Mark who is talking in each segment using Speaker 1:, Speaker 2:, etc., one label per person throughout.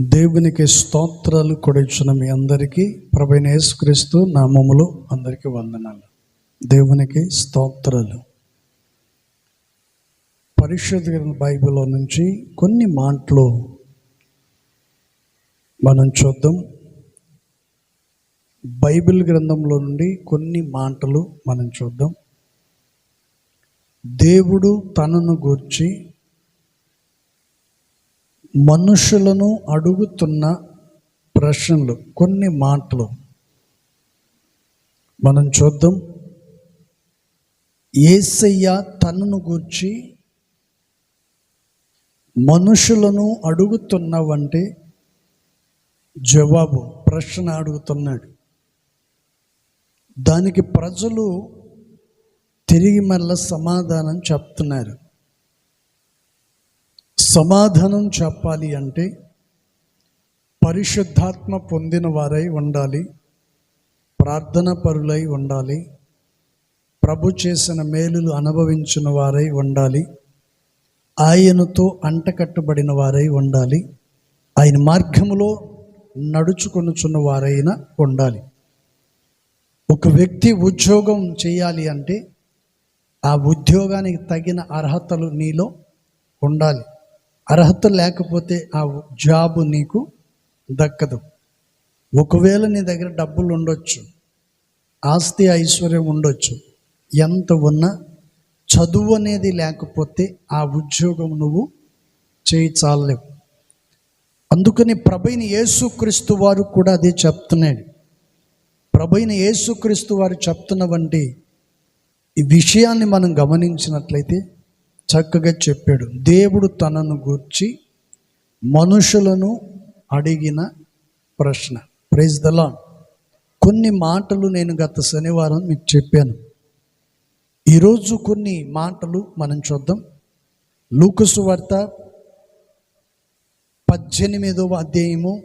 Speaker 1: దేవునికి స్తోత్రాలు కొడిచిన మీ అందరికీ ప్రభైన యేసుక్రీస్తు నామములు అందరికీ వందనాలు. దేవునికి స్తోత్రాలు. పరిశుద్ధ బైబిల్లో నుంచి కొన్ని మాటలు మనం చూద్దాం. బైబిల్ గ్రంథంలో నుండి కొన్ని మాటలు మనం చూద్దాం. దేవుడు తనను గూర్చి మనుషులను అడుగుతున్న ప్రశ్నలు కొన్ని మాటలు. మనం చూద్దాం. ఏసయ్య తనను గూర్చి మనుషులను అడుగుతున్నవంటే జవాబు ప్రశ్న అడుగుతున్నాడు. దానికి ప్రజలు తిరిగి మళ్ళీ సమాధానం చెప్తున్నారు. సమాధానం చెప్పాలి అంటే పరిశుద్ధాత్మ పొందిన వారై ఉండాలి ప్రార్థన పరులై ఉండాలి ప్రభు చేసిన మేలులు అనుభవించిన వారై ఉండాలి ఆయనతో అంటకట్టబడిన వారై ఉండాలి ఆయన మార్గములో నడుచుకొనుచున్న వారైనా ఉండాలి. ఒక వ్యక్తి ఉద్యోగం చేయాలి అంటే ఆ ఉద్యోగానికి తగిన అర్హతలు నీలో ఉండాలి. అర్హత లేకపోతే ఆ జాబ్ నీకు దక్కదు. ఒకవేళ నీ దగ్గర డబ్బులు ఉండొచ్చు ఆస్తి ఐశ్వర్యం ఉండొచ్చు ఎంత ఉన్నా చదువు అనేది లేకపోతే ఆ ఉద్యోగం నువ్వు చేయి చాలలేవు. అందుకని ప్రభైన యేసుక్రీస్తు వారు కూడా అదే చెప్తున్నాడు. ప్రభైన యేసుక్రీస్తు వారు చెప్తున్న వంటి ఈ విషయాన్ని మనం గమనించినట్లయితే చక్కగా చెప్పాడు. దేవుడు తనను గూర్చి మనుషులను అడిగిన ప్రశ్న. ప్రైజ్ దలా కొన్ని మాటలు నేను గత శనివారం మీకు చెప్పాను. ఈరోజు కొన్ని మాటలు మనం చూద్దాం. లూకసు వార్త పద్దెనిమిదవ అధ్యాయము.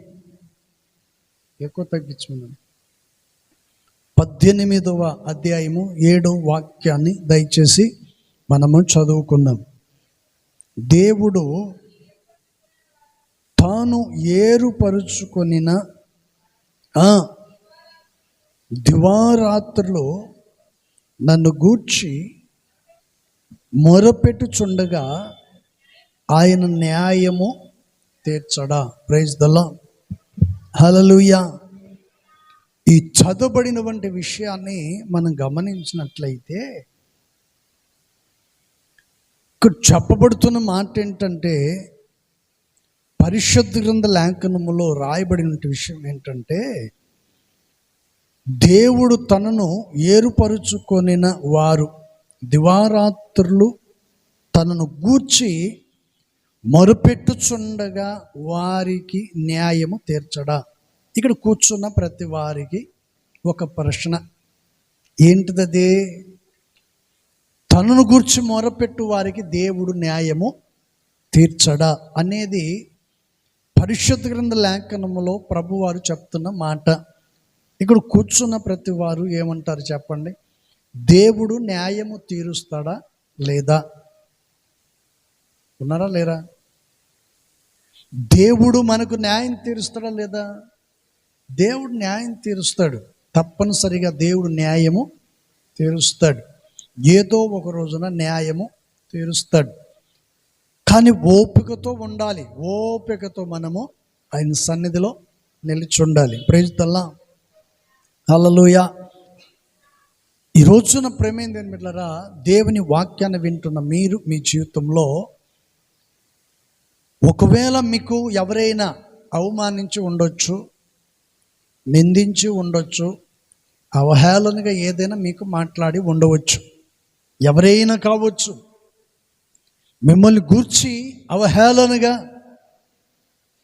Speaker 1: ఎక్కువ తగ్గించుకున్నాను పద్దెనిమిదవ అధ్యాయము ఏడవ వాక్యాన్ని దయచేసి మనము చదువుకుందాం. దేవుడు తాను ఏరుపరుచుకొనిన దివారాత్రులు నన్ను గూర్చి మొరపెట్టుచుండగా ఆయన న్యాయము తీర్చడా. ప్రైజ్ దలా హలలుయా ఈ చదవబడినటువంటి విషయాన్ని మనం గమనించినట్లయితే ఇక్కడ చెప్పబడుతున్న మాట ఏంటంటే పరిషత్ గ్రంథ లేఖనములో రాయబడిన విషయం ఏంటంటే దేవుడు తనను ఏరుపరుచుకొనిన వారు దివారాత్రులు తనను గూర్చి మరుపెట్టుచుండగా వారికి న్యాయము తీర్చడా. ఇక్కడ కూర్చున్న ప్రతి వారికి ఒక ప్రశ్న. ఏంటిదదే? తనను గూర్చి మొరపెట్టు వారికి దేవుడు న్యాయము తీర్చడా అనేది పరిశుద్ధ గ్రంథ లేఖనములో ప్రభువారు చెప్తున్న మాట. ఇక్కడ కూర్చున్న ప్రతి వారు ఏమంటారు చెప్పండి? దేవుడు న్యాయము తీరుస్తాడా లేదా? ఉన్నారా లేరా? దేవుడు మనకు న్యాయం తీరుస్తాడా లేదా? దేవుడు న్యాయం తీరుస్తాడు. తప్పనిసరిగా దేవుడు న్యాయము తీరుస్తాడు. ఏదో ఒక రోజున న్యాయము తీరుస్తాడు. కానీ ఓపికతో ఉండాలి. ఓపికతో మనము ఆయన సన్నిధిలో నిలిచి ఉండాలి ప్రేజితల్లా హల్లెలూయా ఈ రోజున ప్రేమేంది మిట్లరా దేవుని వాక్యాన్ని వింటున్న మీరు మీ జీవితంలో ఒకవేళ మీకు ఎవరైనా అవమానించి ఉండొచ్చు నిందించి ఉండొచ్చు అవహేళనగా ఏదైనా మీకు మాట్లాడి ఉండవచ్చు. ఎవరైనా కావచ్చు. మిమ్మల్ని గూర్చి అవహేళనగా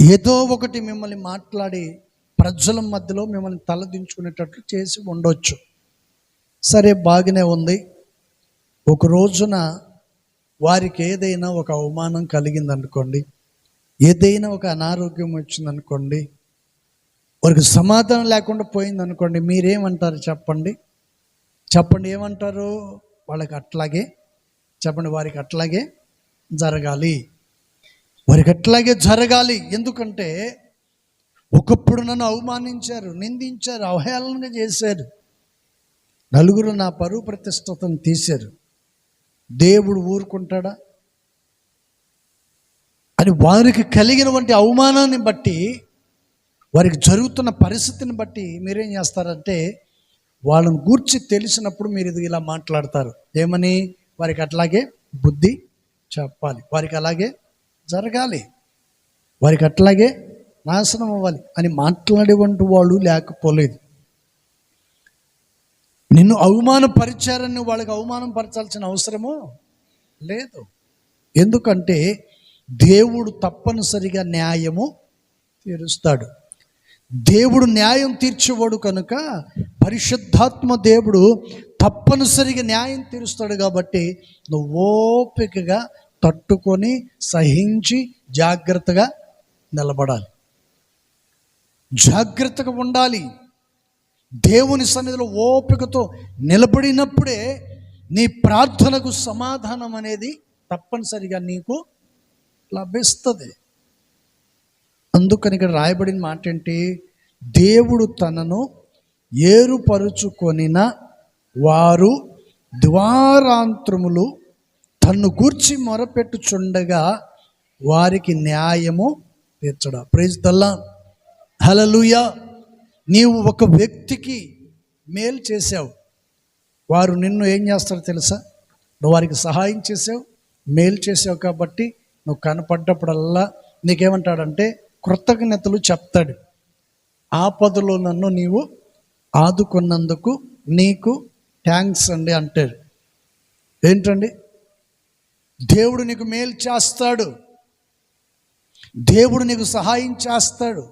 Speaker 1: ఏదో ఒకటి మిమ్మల్ని మాట్లాడి ప్రజల మధ్యలో మిమ్మల్ని తలదించుకునేటట్లు చేసి ఉండొచ్చు. సరే బాగానే ఉంది. ఒక రోజున వారికి ఏదైనా ఒక అవమానం కలిగిందనుకోండి ఏదైనా ఒక అనారోగ్యం వచ్చిందనుకోండి వారికి సమాధానం లేకుండా పోయిందనుకోండి మీరేమంటారు చెప్పండి? చెప్పండి ఏమంటారు? వాళ్ళకి అట్లాగే చెప్పండి వారికి అట్లాగే జరగాలి. వారికి అట్లాగే జరగాలి. ఎందుకంటే ఒకప్పుడు నన్ను అవమానించారు నిందించారు అవహేళన చేశారు. నలుగురు నా పరువు ప్రతిష్టతను తీశారు. దేవుడు ఊరుకుంటాడా? అని వారికి కలిగినటువంటి అవమానాన్ని బట్టి వారికి జరుగుతున్న పరిస్థితిని బట్టి మీరేం చేస్తారంటే వాళ్ళని గూర్చి తెలిసినప్పుడు మీరు ఇది ఇలా మాట్లాడతారు. ఏమని? వారికి అట్లాగే బుద్ధి చెప్పాలి. వారికి అలాగే జరగాలి. వారికి అట్లాగే నాశనం అవ్వాలి అని మాట్లాడేవంటి వాళ్ళు లేకపోలేదు. నిన్ను అవమానపరిచారని వాళ్ళకి అవమానం పరచాల్సిన అవసరము లేదు. ఎందుకంటే దేవుడు తప్పనిసరిగా న్యాయము తీరుస్తాడు. దేవుడు న్యాయం తీర్చేవాడు కనుక పరిశుద్ధాత్మ దేవుడు తప్పనిసరిగా న్యాయం తీరుస్తాడు కాబట్టి నువ్వు ఓపికగా తట్టుకొని సహించి జాగ్రత్తగా నిలబడాలి. జాగ్రత్తగా ఉండాలి. దేవుని సన్నిధిలో ఓపికతో నిలబడినప్పుడే నీ ప్రార్థనకు సమాధానం అనేది తప్పనిసరిగా నీకు లభిస్తుంది. అందుకని ఇక్కడ రాయబడిన మాట ఏంటి దేవుడు తనను ఏరుపరుచుకొనిన వారు ద్వారాంత్రములు తన్ను గూర్చి మొరపెట్టుచుండగా వారికి న్యాయము తీర్చడా ప్రైజ్ దల్లా హలలుయ నీవు ఒక వ్యక్తికి మేలు చేసావు వారు నిన్ను ఏం చేస్తారో తెలుసా? నువ్వు వారికి సహాయం చేసావు మేలు చేసావు కాబట్టి నువ్వు కనపడ్డప్పుడల్లా నీకేమంటాడంటే కృతజ్ఞతలు చెప్తాడు. ఆపదలో నన్ను నీవు ఆదుకున్నందుకు నీకు థ్యాంక్స్ అండి అంటాడు. ఏంటండి? దేవుడు నీకు మేలు చేస్తాడు. దేవుడు నీకు సహాయం చేస్తాడు.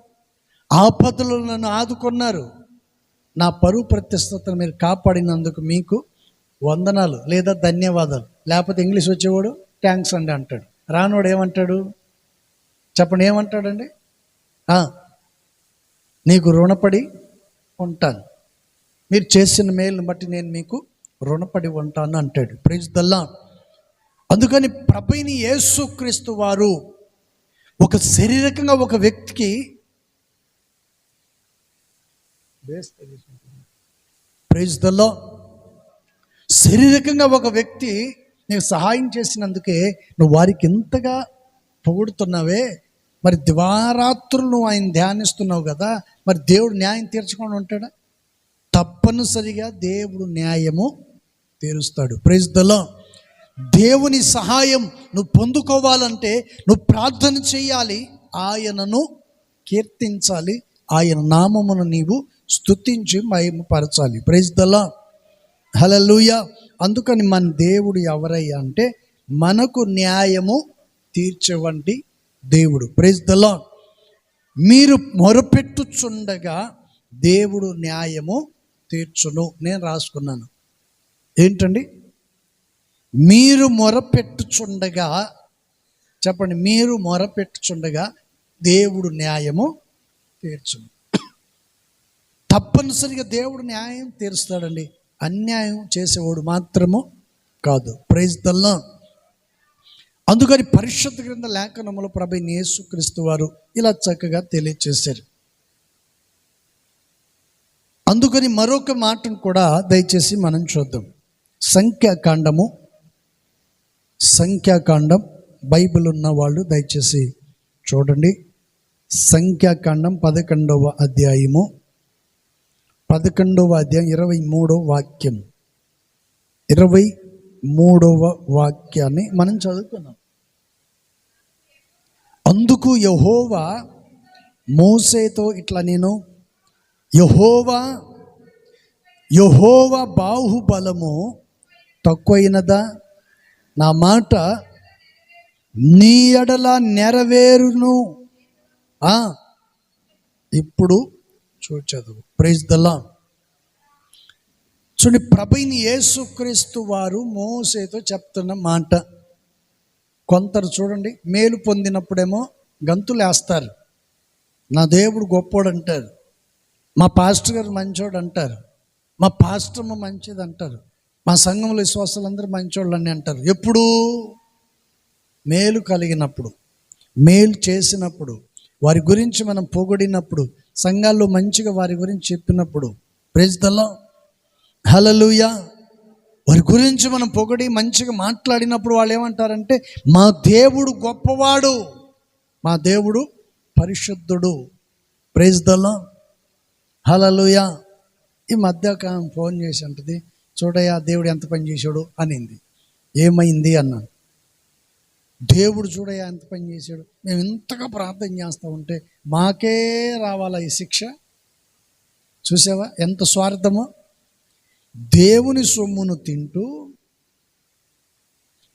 Speaker 1: ఆపదలు నన్ను ఆదుకున్నారు. నా పరువు ప్రతిష్టతను మీరు కాపాడినందుకు మీకు వందనాలు లేదా ధన్యవాదాలు. లేకపోతే ఇంగ్లీష్ వచ్చేవాడు థ్యాంక్స్ అండి అంటాడు. రానోడు ఏమంటాడు? చెప్పండి ఏమంటాడండి? నీకు రుణపడి ఉంటాను. మీరు చేసిన మేలును బట్టి నేను మీకు రుణపడి ఉంటాను అంటాడు. ప్రైజ్ దల్లా అందుకని ప్రభైని యేసుక్రీస్తు వారు ఒక శారీరకంగా ఒక వ్యక్తికి ప్రైజ్ దల్లో శారీరకంగా ఒక వ్యక్తి నీకు సహాయం చేసినందుకే నువ్వు వారికి ఎంతగా పొగుడుతున్నావే? మరి దివారాత్రులు నువ్వు ఆయన ధ్యానిస్తున్నావు కదా మరి దేవుడు న్యాయం తీర్చకుండా ఉంటాడా? తప్పనిసరిగా దేవుడు న్యాయము తీరుస్తాడు. ప్రైజ్ దలో దేవుని సహాయం నువ్వు పొందుకోవాలంటే నువ్వు ప్రార్థన చేయాలి ఆయనను కీర్తించాలి ఆయన నామమును నీవు స్తుతించి మహిమపరచాలి. ప్రైజ్ దలా హలలుయ అందుకని మన దేవుడు ఎవరయ్యా అంటే మనకు న్యాయము తీర్చేవంటి దేవుడు. ప్రైజ్ దలా మీరు మొరపెట్టుచుండగా దేవుడు న్యాయము తీర్చును. నేను రాసుకున్నాను. ఏంటండి? మీరు మొరపెట్టుచుండగా చెప్పండి మీరు మొరపెట్టుచుండగా దేవుడు న్యాయము తీర్చును. తప్పనిసరిగా దేవుడు న్యాయం తీరుస్తాడండి. అన్యాయం చేసేవాడు మాత్రము కాదు. ప్రైజ్ దల్లా అందుకని పరిషత్ గ్రంథ లేఖనములో ప్రభు యేసుక్రీస్తు వారు ఇలా చక్కగా తెలియచేశారు. అందుకని మరొక మాటను కూడా దయచేసి మనం చూద్దాం. సంఖ్యాకాండము సంఖ్యాకాండం బైబిల్ ఉన్న వాళ్ళు దయచేసి చూడండి. సంఖ్యాకాండం పదకొండవ అధ్యాయము పదకొండవ అధ్యాయం ఇరవై మూడో వాక్యం. ఇరవై మూడవ వాక్యాన్ని మనం చదువుకున్నాం అందుకు యహోవా మోసేతో ఇట్లా నేను యహోవా యహోవా బాహుబలము తక్కువైనదా? నా మాట నీ ఎడల నెరవేరును. ఆ, ఇప్పుడు చూచదు ప్రైజ్ దల్లా చూడండి ప్రభైని యేసుక్రీస్తు వారు మోసేతో చెప్తున్న మాట. కొందరు చూడండి మేలు పొందినప్పుడేమో గంతులు వేస్తారు నా దేవుడు గొప్పోడు అంటారు మా పాస్టర్ గారు మంచోడు అంటారు మా పాస్టర్మ మంచిది అంటారు మా సంఘంలో విశ్వాసాలందరూ మంచోళ్ళు అని అంటారు. ఎప్పుడు మేలు కలిగినప్పుడు మేలు చేసినప్పుడు వారి గురించి మనం పొగిడినప్పుడు సంఘాల్లో మంచిగా వారి గురించి చెప్పినప్పుడు ప్రేజ్దల్లో హలలుయ వారి గురించి మనం పొగడి మంచిగా మాట్లాడినప్పుడు వాళ్ళు ఏమంటారంటే మా దేవుడు గొప్పవాడు మా దేవుడు పరిశుద్ధుడు. ప్రైజ్ ప్రేజ్దల్లో హలలుయ ఈ మధ్య ఫోన్ చేసి అంటది చూడయ్యా దేవుడు ఎంత పని చేశాడు? అనింది. ఏమైంది? అన్నాను దేవుడు చూడయ్యా ఎంత పని చేశాడు? మేము ఇంతగా ప్రార్థన చేస్తూ ఉంటే మాకే రావాలా ఈ శిక్ష? చూసావా ఎంత స్వార్థమో? దేవుని సొమ్మును తింటూ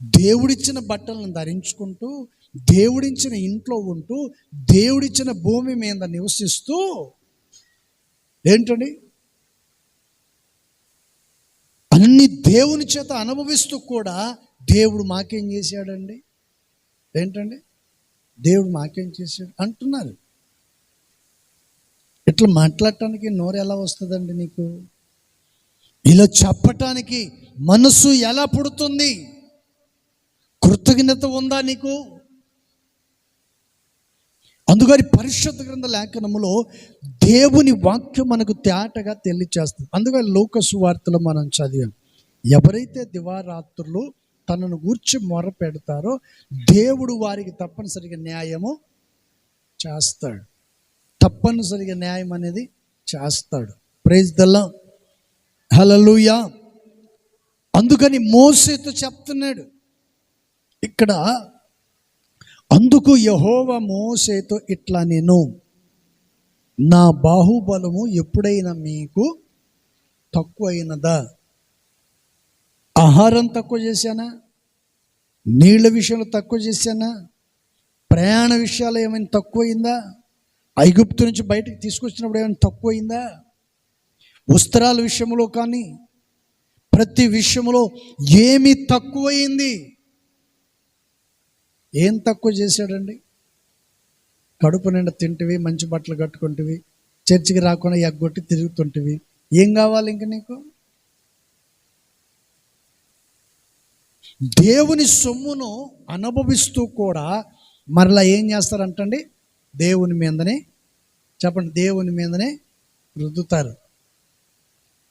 Speaker 1: దేవుడిచ్చిన బట్టలను ధరించుకుంటూ దేవుడిచ్చిన ఇంట్లో ఉంటూ దేవుడిచ్చిన భూమి మీద నివసిస్తూ ఏంటండి? అన్ని దేవుని చేత అనుభవిస్తూ కూడా దేవుడు మాకేం చేశాడండి? ఏంటండి? దేవుడు మాకేం చేశాడు? అంటున్నారు. ఇట్లా మాట్లాడటానికి నోరు ఎలా వస్తుందండి నీకు? ఇలా చెప్పటానికి మనసు ఎలా పుడుతుంది? కృతజ్ఞత ఉందా నీకు? అందుకని పరిశుద్ధ గ్రంథ లేఖనములో దేవుని వాక్యం మనకు తేటగా తెలియచేస్తుంది. అందుకని లోకసు వార్తలు మనం చదివాం. ఎవరైతే దివారాత్రులు తనను గూర్చి మొర పెడతారో దేవుడు వారికి తప్పనిసరిగా న్యాయము చేస్తాడు. తప్పనిసరిగా న్యాయం అనేది చేస్తాడు. ప్రైజ్ దల్లా హలలుయా అందుకని మోసేతో చెప్తున్నాడు. ఇక్కడ అందుకు యహోవ మోసేతో ఇట్లా నేను నా బాహుబలము ఎప్పుడైనా మీకు తక్కువైనదా? ఆహారం తక్కువ చేశానా? నీళ్ళ విషయంలో తక్కువ చేశానా? ప్రయాణ విషయాలు ఏమైనా తక్కువైందా? ఐగుప్తు నుంచి బయటకు తీసుకొచ్చినప్పుడు ఏమైనా తక్కువైందా? వస్త్రాల విషయంలో కానీ ప్రతి విషయంలో ఏమి తక్కువైంది. ఏం తక్కువ చేశాడండి? కడుపు నిండా తింటివి మంచి బట్టలు కట్టుకుంటివి చర్చికి రాకుండా ఎగ్గొట్టి తిరుగుతుంటివి. ఏం కావాలి ఇంక నీకు? దేవుని సొమ్మును అనుభవిస్తూ కూడా మరలా ఏం చేస్తారంటండి? దేవుని మీదనే చెప్పండి దేవుని మీదనే రుద్దుతారు.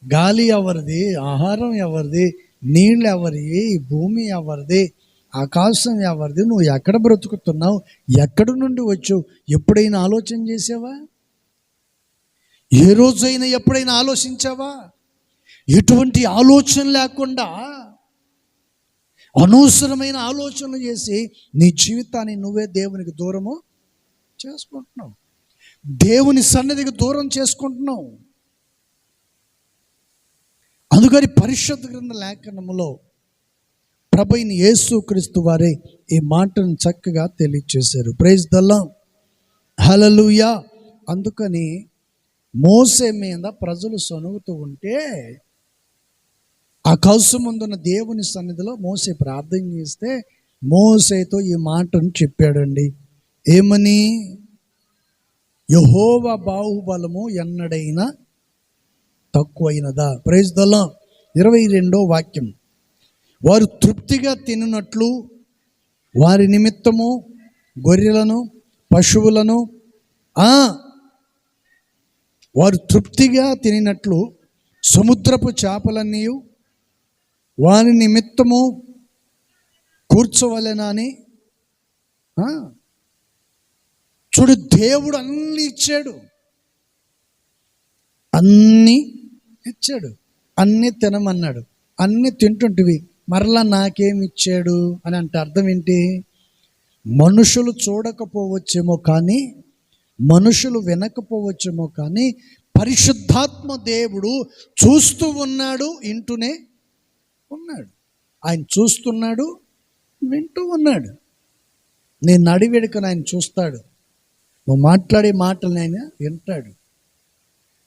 Speaker 1: గాలి ఎవరిది ఆహారం ఎవరిది నీళ్ళు ఎవరివి ఈ భూమి ఎవరిది ఆకాశం ఎవరిది నువ్వు ఎక్కడ బ్రతుకుతున్నావు ఎక్కడి నుండి వచ్చావు ఎప్పుడైనా ఆలోచన చేసావా? ఏ రోజైనా ఎప్పుడైనా ఆలోచించావా? ఎటువంటి ఆలోచన లేకుండా అనవసరమైన ఆలోచనలు చేసి నీ జీవితాన్ని నువ్వే దేవునికి దూరము చేసుకుంటున్నావు. దేవుని సన్నిధికి దూరం చేసుకుంటున్నావు. అందుకని పరిశుద్ధ గ్రంథ లేఖనములో ప్రభైన యేసుక్రీస్తు వారే ఈ మాటను చక్కగా తెలియచేశారు. ప్రైజ్ దల్లా హలలుయా అందుకని మోసే మీద ప్రజలు సొనుగుతూ ఉంటే ఆ కౌసు ముందున్న దేవుని సన్నిధిలో మోసే ప్రార్థన చేస్తే మోసేతో ఈ మాటను చెప్పాడండి. ఏమని? యహోవ బాహుబలము ఎన్నడైనా తక్కువైనదా? ప్రయోజనలా ఇరవై రెండో వాక్యం. వారు తృప్తిగా తినున్నట్లు వారి నిమిత్తము గొర్రెలను పశువులను వారు తృప్తిగా తినినట్లు సముద్రపు చేపలన్నీ వారి నిమిత్తము కూర్చోవలెనని చూడు దేవుడు అన్నీ ఇచ్చాడు. అన్నీ ఇచ్చాడు. అన్నీ తినమన్నాడు. అన్నీ తింటుంటివి. మరలా నాకేమి ఇచ్చాడు? అని అంటే అర్థం ఏంటి? మనుషులు చూడకపోవచ్చేమో కానీ మనుషులు వినకపోవచ్చేమో కానీ పరిశుద్ధాత్మ దేవుడు చూస్తూ ఉన్నాడు ఇంటూనే ఉన్నాడు. ఆయన చూస్తున్నాడు వింటూ ఉన్నాడు. నీ నడివెడుకను ఆయన చూస్తాడు. నువ్వు మాట్లాడే మాటలు ఆయన వింటాడు.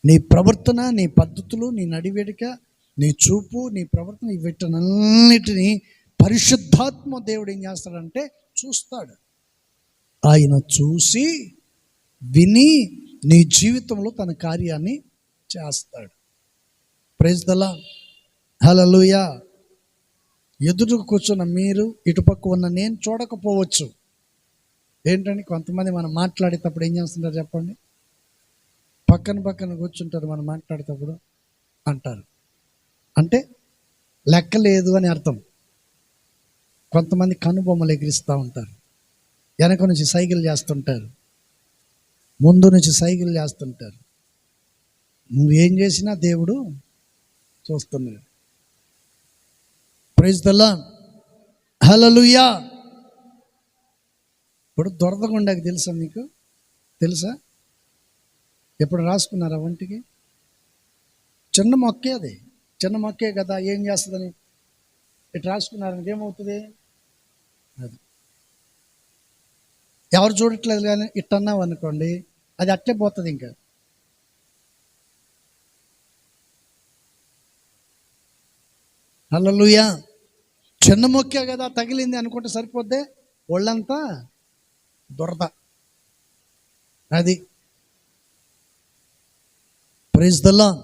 Speaker 1: నీ ప్రవర్తన నీ పద్ధతులు నీ నడివేడిక నీ చూపు నీ ప్రవర్తన వీటన్నిటిని పరిశుద్ధాత్మ దేవుడు ఏం చేస్తాడంటే చూస్తాడు. ఆయన చూసి విని నీ జీవితంలో తన కార్యాన్ని చేస్తాడు. ప్రైజ్ దలా హలలుయా ఎదురు కూర్చున్న మీరు ఇటుపక్క ఉన్న నేను చూడకపోవచ్చు. ఏంటంటే కొంతమంది మనం మాట్లాడేటప్పుడు ఏం చేస్తుంటారు చెప్పండి? పక్కన పక్కన కూర్చుంటారు మనం మాట్లాడేటప్పుడు అంటారు. అంటే లెక్క లేదు అని అర్థం. కొంతమంది కనుబొమ్మలు ఎగిరిస్తూ ఉంటారు. వెనక నుంచి సైకిల్ చేస్తుంటారు. ముందు నుంచి సైకిల్ చేస్తుంటారు. నువ్వేం చేసినా దేవుడు చూస్తున్నాడు. ప్రైజ్ దల్లా హలలుయా ఇప్పుడు దొరదగుండాకి తెలుసా మీకు? తెలుసా? ఎప్పుడు రాసుకున్నారా వంటికి చిన్న మొక్కే అది. చిన్న మొక్కే కదా ఏం చేస్తుందని? ఇటు రాసుకున్నారని ఏమవుతుంది? అది. ఎవరు చూడట్లేదు కానీ ఇట్టన్నావు అనుకోండి అది అట్టే పోతుంది ఇంకా. హల్లెలూయా. చిన్న మొక్కే కదా తగిలింది అనుకుంటే సరిపోద్దే? ఒళ్ళంతా దురద. అది. ప్రైజ్ దల్లా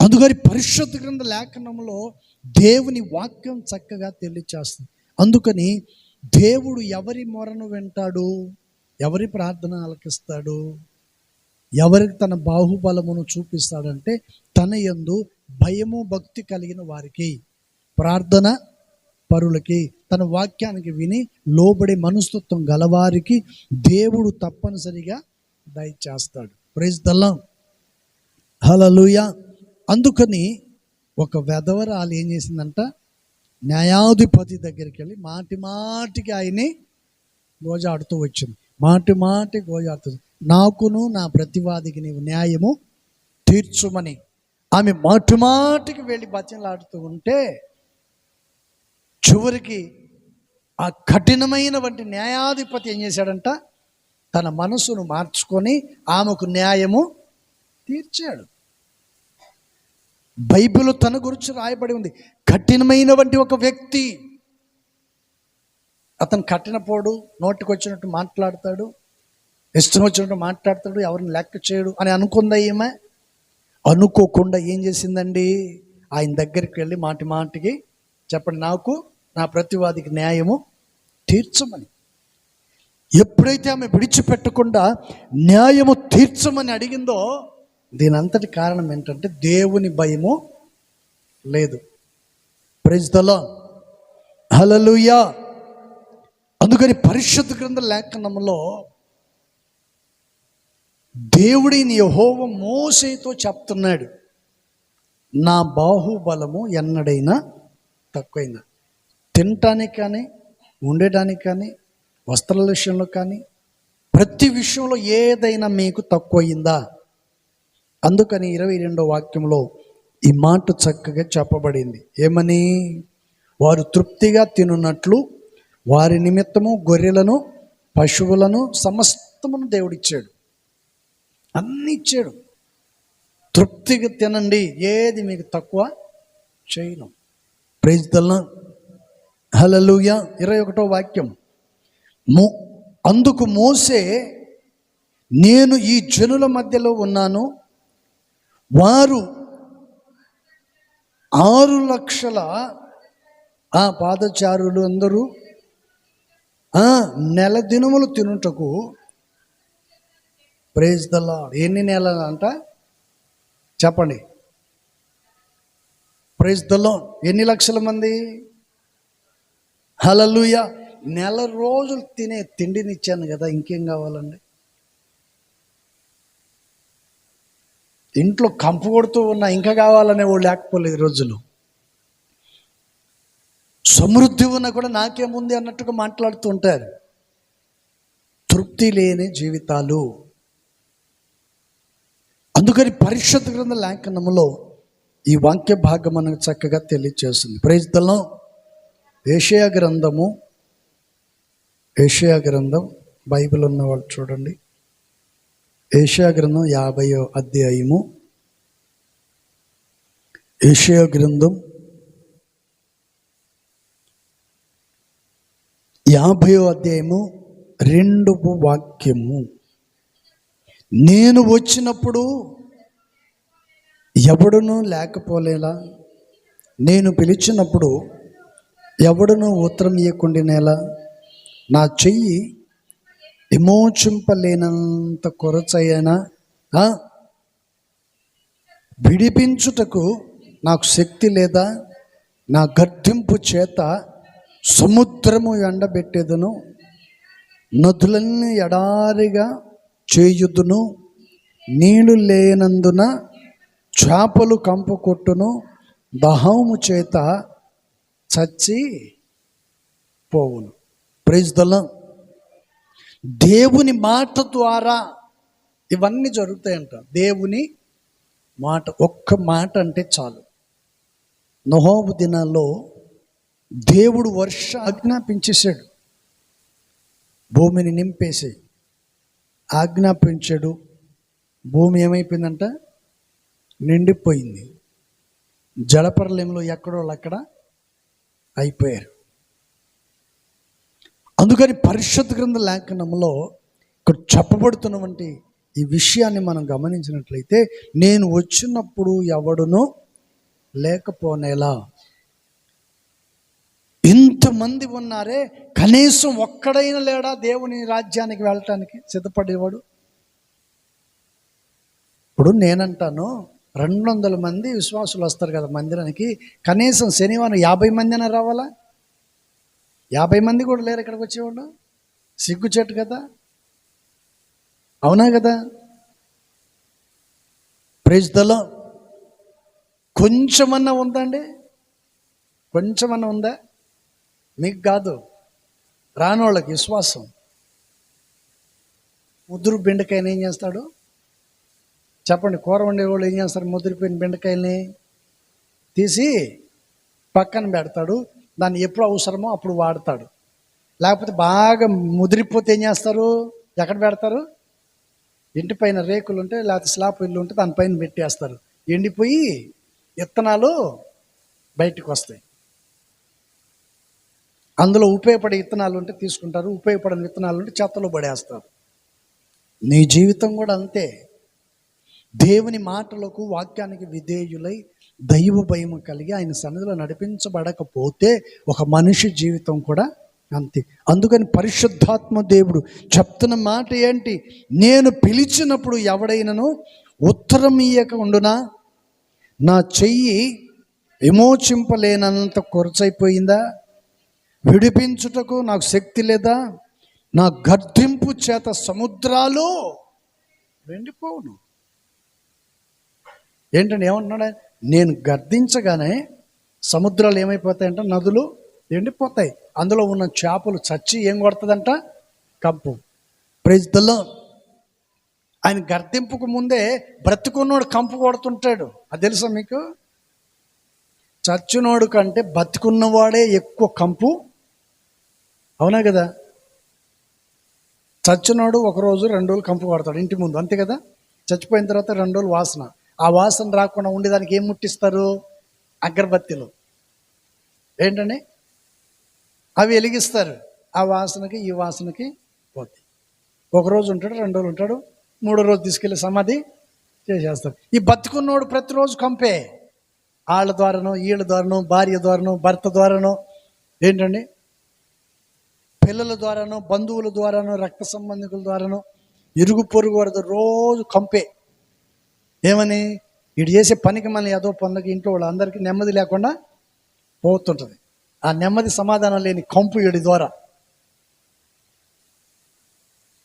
Speaker 1: అందుకని పరిశుద్ధ గ్రంథ లేఖనంలో దేవుని వాక్యం చక్కగా తెలియచేస్తుంది. అందుకని దేవుడు ఎవరి మొరను వింటాడు? ఎవరి ప్రార్థన ఆలకిస్తాడు? ఎవరికి తన బాహుబలమును చూపిస్తాడంటే తన యందు భయము భక్తి కలిగిన వారికి ప్రార్థన పరులకి తన వాక్యానికి విని లోబడి మనస్తత్వం గలవారికి దేవుడు తప్పనిసరిగా దయచేస్తాడు. ప్రైజ్ దల్లం హలలుయ అందుకని ఒక వెధవరాలు ఏం చేసిందంట న్యాయాధిపతి దగ్గరికి వెళ్ళి మాటి మాటికి ఆయన్ని గోజాడుతూ వచ్చింది. మాటి మాటి గోజాడుతుంది నాకును నా ప్రతివాదికి నీవు న్యాయము తీర్చుమని. ఆమె మాటి మాటికి వెళ్ళి బచ్చలాడుతూ ఉంటే చివరికి ఆ కఠినమైన వంటి న్యాయాధిపతి ఏం చేశాడంట తన మనసును మార్చుకొని ఆమెకు న్యాయము తీర్చాడు. బైబిల్ తన గురించి రాయబడి ఉంది. కఠినమైన వంటి ఒక వ్యక్తి అతను కఠినపోడు నోటికి వచ్చినట్టు మాట్లాడతాడు ఇష్టం వచ్చినట్టు మాట్లాడతాడు ఎవరిని లెక్క చేయడు అని అనుకుందా ఈమె? అనుకోకుండా ఏం చేసిందండి? ఆయన దగ్గరికి వెళ్ళి మాటి మాటికి చెప్పండి నాకు నా ప్రతివాదికి న్యాయము తీర్చమని. ఎప్పుడైతే ఆమె విడిచిపెట్టకుండా న్యాయము తీర్చమని అడిగిందో దీని అంతటి కారణం ఏంటంటే దేవుని భయము లేదు. ప్రైజ్ దలో హలలుయా అందుకని పరిశుద్ధ గ్రంథ లేఖనంలో దేవుడిని యహోవ మోసేతో చెప్తున్నాడు నా బాహుబలము ఎన్నడైనా తక్కువైందా తినటానికి కానీ ఉండటానికి కానీ వస్త్రాల విషయంలో కానీ ప్రతి విషయంలో ఏదైనా మీకు తక్కువయిందా? అందుకని ఇరవై రెండో వాక్యంలో ఈ మాట చక్కగా చెప్పబడింది. ఏమని? వారు తృప్తిగా తినున్నట్లు వారి నిమిత్తము గొర్రెలను పశువులను సమస్తమును దేవుడిచ్చాడు. అన్ని ఇచ్చాడు. తృప్తిగా తినండి. ఏది మీకు తక్కువ? చేయను. ప్రైజ్ దల్లా హలలుయ ఇరవై ఒకటో వాక్యం. మో అందుకు మోసే నేను ఈ జనుల మధ్యలో ఉన్నాను. వారు ఆరు లక్షల ఆ పాదచారులు అందరూ నెల దినములు తినుటకు ప్రేజ్ ద లార్డ్ ఎన్ని నెలలు అంట? చెప్పండి. ప్రేజ్ ద లార్డ్ ఎన్ని లక్షల మంది? హలలుయా నెల రోజులు తినే తిండిని ఇచ్చాను కదా ఇంకేం కావాలండి? ఇంట్లో కంపు కొడుతూ ఉన్నా ఇంకా కావాలనే వాళ్ళు లేకపోలేదు ఈ రోజులు. సమృద్ధి ఉన్నా కూడా నాకేముంది అన్నట్టుగా మాట్లాడుతూ ఉంటారు. తృప్తి లేని జీవితాలు. అందుకని పరిషత్ గ్రంథ లేఖనములో ఈ వాక్య భాగం మనకు చక్కగా తెలియజేస్తుంది ప్రజలను ఏషియా గ్రంథము ఏషియా గ్రంథం బైబిల్ ఉన్న వాళ్ళు చూడండి. ఏషియా గ్రంథం యాభయో అధ్యాయము. ఏషియా గ్రంథం యాభయో అధ్యాయము రెండు వాక్యము. నేను వచ్చినప్పుడు ఎవడును లేకపోలేలా? నేను పిలిచినప్పుడు ఎవడును ఉత్తరం ఇయ్యకుండినేలా? నా చెయ్యి విమోచింపలేనంత కొరచైనా విడిపించుటకు నాకు శక్తి లేదా? నా గర్తింపు చేత సముద్రము ఎండబెట్టేదును నదులన్నీ ఎడారిగా చేయుదును నీళ్ళు లేనందున చేపలు కంపు కొట్టును దహము చేత చచ్చి పోవును. ప్రైజ్ దళం దేవుని మాట ద్వారా ఇవన్నీ జరుగుతాయంట. దేవుని మాట ఒక్క మాట అంటే చాలు. నహోబు దినాల్లో దేవుడు వర్ష ఆజ్ఞాపించేశాడు. భూమిని నింపేసి ఆజ్ఞాపించాడు. భూమి ఏమైపోయిందంట? నిండిపోయింది. జలపరలంలో ఎక్కడో అక్కడ అయిపోయారు. అందుకని పరిశుద్ధ గ్రంథ లేఖనంలో ఇక్కడ చెప్పబడుతున్నటువంటి ఈ విషయాన్ని మనం గమనించినట్లయితే నేను వచ్చినప్పుడు ఎవడును లేకపోనేలా. ఇంతమంది ఉన్నారే కనీసం ఒక్కడైనా లేడా దేవుని రాజ్యానికి వెళ్ళటానికి సిద్ధపడేవాడు? ఇప్పుడు నేనంటాను రెండు వందల మంది విశ్వాసులు వస్తారు కదా మందిరానికి కనీసం శనివారం యాభై మంది అయినా రావాలా? యాభై మంది కూడా లేరు ఇక్కడికి వచ్చేవాళ్ళు? సిగ్గుచెట్టు కదా? అవునా కదా? ప్రైజ్ కొంచెమన్నా ఉందండి? కొంచెమన్నా ఉందా? మీకు కాదు. రానోళ్ళకి విశ్వాసం. ముద్దురు బెండకాయని ఏం చేస్తాడు? చెప్పండి కూర వండేవాళ్ళు ఏం చేస్తారు ముద్రిపోయిన బెండకాయల్ని? తీసి పక్కన పెడతాడు. దాన్ని ఎప్పుడు అవసరమో అప్పుడు వాడతాడు. లేకపోతే బాగా ముదిరిపోతే ఏం చేస్తారు? ఎక్కడ పెడతారు? ఇంటి పైన రేకులు ఉంటే లేకపోతే స్లాబ్ ఇల్లు ఉంటే దానిపైన పెట్టేస్తారు. ఎండిపోయి విత్తనాలు బయటకు వస్తాయి. అందులో ఉపయోగపడే విత్తనాలు ఉంటే తీసుకుంటారు. ఉపయోగపడని విత్తనాలు ఉంటే చెత్తలో పడేస్తారు. నీ జీవితం కూడా అంతే. దేవుని మాటలకు వాక్యానికి విధేయులై దైవ భయం కలిగి ఆయన సన్నిధిలో నడిపించబడకపోతే ఒక మనిషి జీవితం కూడా అంతే. అందుకని పరిశుద్ధాత్మ దేవుడు చెప్తున్న మాట ఏంటి? నేను పిలిచినప్పుడు ఎవడైనను ఉత్తరం ఇయ్యక ఉండునా? నా చెయ్యి విమోచింపలేనంత కొరచైపోయిందా? విడిపించుటకు నాకు శక్తి లేదా? నా గర్ధింపు చేత సముద్రాలు వెండిపోవును. ఏంటండి? ఏమంటున్నాడు నేను గర్దించగానే సముద్రాలు ఏమైపోతాయంట? నదులు ఎండిపోతాయి. అందులో ఉన్న చేపలు చచ్చి ఏం కొడుతుందంట? కంపు. ప్రైజ్ దల్లో ఆయన గర్దింపుకు ముందే బ్రతుకున్నోడు కంపు కొడుతుంటాడు. అది తెలుసా మీకు? చచ్చినోడు కంటే బతుకున్నవాడే ఎక్కువ కంపు. అవునా కదా? చచ్చినోడు ఒక రోజు రెండు రోజులు కంపు కొడతాడు ఇంటి ముందు. అంతే కదా? చచ్చిపోయిన తర్వాత రెండు రోజులు వాసన. ఆ వాసన రాకుండా ఉండేదానికి ఏం ముట్టిస్తారు? అగరబత్తిలు. ఏంటండి? అవి వెలిగిస్తారు. ఆ వాసనకి ఈ వాసనకి పోతాయి. ఒక రోజు ఉంటాడు రెండు రోజులు ఉంటాడు మూడో రోజు తీసుకెళ్ళి సమాధి చేసేస్తాడు. ఈ బతుకున్నోడు ప్రతిరోజు కంపే. వాళ్ళ ద్వారానో వీళ్ళ ద్వారానో భార్య ద్వారానో భర్త ద్వారానో. ఏంటండి? పిల్లల ద్వారానో బంధువుల ద్వారానో రక్త సంబంధికుల ద్వారానో ఇరుగు పొరుగు వారితో రోజు కంపే. ఏమని? వీడు చేసే పనికి మన ఏదో పనులకి ఇంట్లో వాళ్ళందరికీ నెమ్మది లేకుండా పోతుంటుంది. ఆ నెమ్మది సమాధానం లేని కంపు వీడి ద్వారా.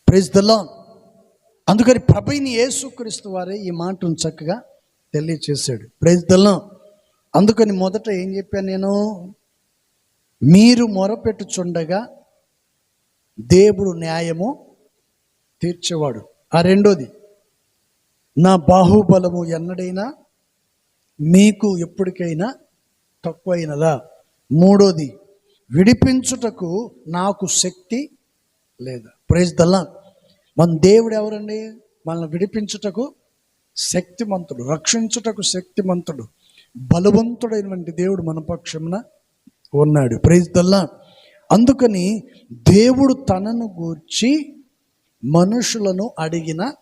Speaker 1: ప్రైజ్ ద లాన్ అందుకని ప్రభైని యేసుక్రీస్తు వారే ఈ మాటను చక్కగా తెలియచేశాడు. ప్రైజ్ ద లాన్ అందుకని మొదట ఏం చెప్పాను నేను? మీరు మొరపెట్టుచుండగా దేవుడు న్యాయము తీర్చేవాడు. ఆ రెండోది నా బాహుబలము ఎన్నడైనా మీకు ఎప్పటికైనా తక్కువైనదా? మూడోది విడిపించుటకు నాకు శక్తి లేదా. ప్రైజ్ దల్లా మన దేవుడు ఎవరండి? మనల్ని విడిపించుటకు శక్తిమంతుడు రక్షించుటకు శక్తిమంతుడు బలవంతుడైనటువంటి దేవుడు మన పక్షమున ఉన్నాడు. ప్రైజ్ దల్లా అందుకని దేవుడు తనను గూర్చి మనుషులను అడిగిన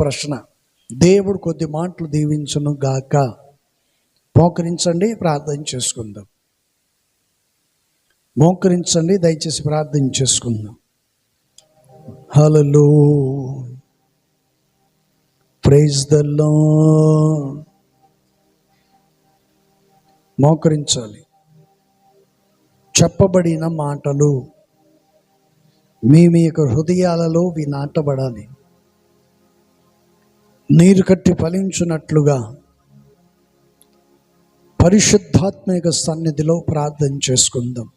Speaker 1: ప్రశ్న. దేవుడు కొద్ది మాటలు దీవించును గాక. మోకరించండి ప్రార్థన చేసుకుందాం. మోకరించండి దయచేసి ప్రార్థన చేసుకుందాం. హలో ప్రైజ్ ద మోకరించాలి. చెప్పబడిన మాటలు మీ మీ యొక్క హృదయాలలో ఇవి నాటబడాలి నీరు కట్టి ఫలించున్నట్లుగా పరిశుద్ధాత్మిక సన్నిధిలో ప్రార్థన చేసుకుందాం.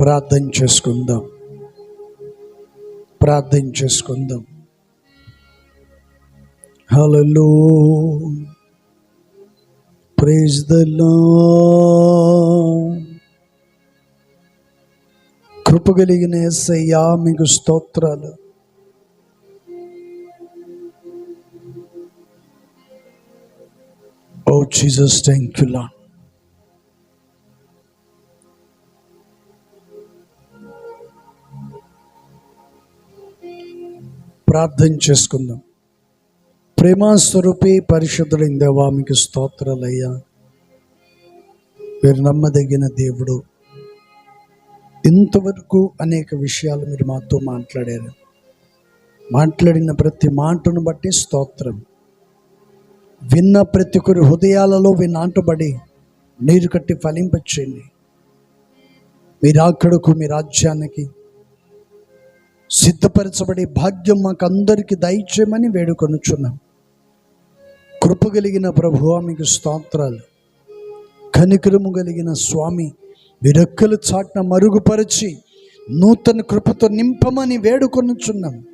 Speaker 1: ప్రార్థన చేసుకుందాం. ప్రార్థన చేసుకుందాం. హలో ప్రేజ్ ద కృప కలిగిన మీకు స్తోత్రాలు. Oh Jesus thank you Lord ప్రార్థన చేసుకుందాం. ప్రేమాస్వరూపి పరిశుద్ధులైన దేవా మీకు స్తోత్రాలయ్యా. మీరు నమ్మదగిన దేవుడు. ఇంతవరకు అనేక విషయాలు మీరు మాతో మాట్లాడారు. మాట్లాడిన ప్రతి మాటను బట్టి స్తోత్రం. విన్న ప్రతి ఒక్కరి హృదయాలలో వినాటబడి నీరు కట్టి ఫలింపచేయండి. మీరు అక్కడకు మీ రాజ్యానికి సిద్ధపరచబడే భాగ్యం మాకు అందరికీ దయచేయమని వేడుకొనుచున్నాం. కృప కలిగిన ప్రభువా మీకు స్తోత్రాలు. కనికరము కలిగిన స్వామి విరక్కలు చాట్న మరుగుపరిచి నూతన కృపతో నింపమని వేడుకొనుచున్నాం.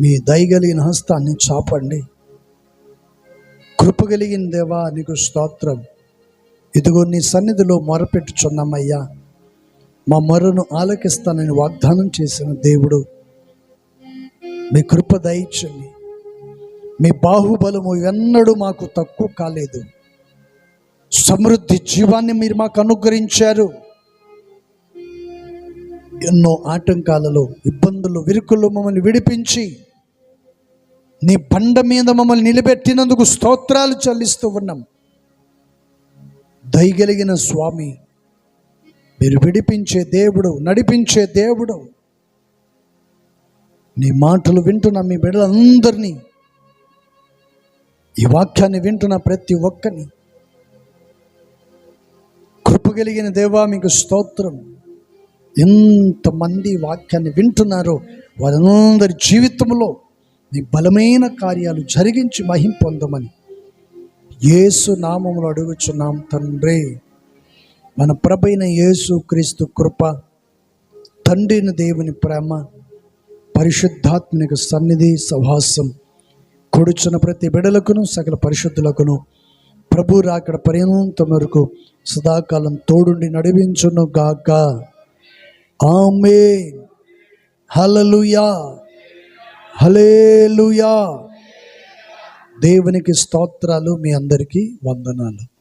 Speaker 1: మీ దయగలిగిన హస్తాన్ని చాపండి. కృప కలిగిన దేవా నీకు స్తోత్రం. ఇదిగో నీ సన్నిధిలో మొరపెట్టుచున్నామయ్యా. మా మొరను ఆలకిస్తానని వాగ్దానం చేసిన దేవుడు. మీ కృప దయచండి. మీ బాహుబలము ఎన్నడూ మాకు తక్కువ కాలేదు. సమృద్ధి జీవాన్ని మీరు మాకు అనుగ్రహించారు. ఎన్నో ఆటంకాలలో ఇబ్బందులు విరుకులు మమ్మల్ని విడిపించి నీ బండ మీద మమ్మల్ని నిలబెట్టినందుకు స్తోత్రాలు చెల్లిస్తూ ఉన్నాం. దయగలిగిన స్వామి మీరు విడిపించే దేవుడు నడిపించే దేవుడు. నీ మాటలు వింటున్న మీ బిడ్డలందరినీ ఈ వాక్యాన్ని వింటున్న ప్రతి ఒక్కరిని. కృప కలిగిన దేవా మీకు స్తోత్రం. ఎంతమంది వాక్యాన్ని వింటున్నారో వారందరి జీవితంలో నీ బలమైన కార్యాలు జరిగించి మహిం పొందమని యేసు నామములు అడుగుచున్నాం తండ్రి. మన ప్రభైన యేసు క్రీస్తు కృప తండ్రిని దేవుని ప్రేమ పరిశుద్ధాత్మక సన్నిధి సహవాసం కొడుచున్న ప్రతి బిడలకును సకల పరిశుద్ధులకును ప్రభు రాకడ పర్యంతం వరకు సదాకాలం తోడుండి నడిపించును గాక ఆమె హలలుయా హలేలుయా దేవునికి స్తోత్రాలు మీ అందరికీ వందనాలు.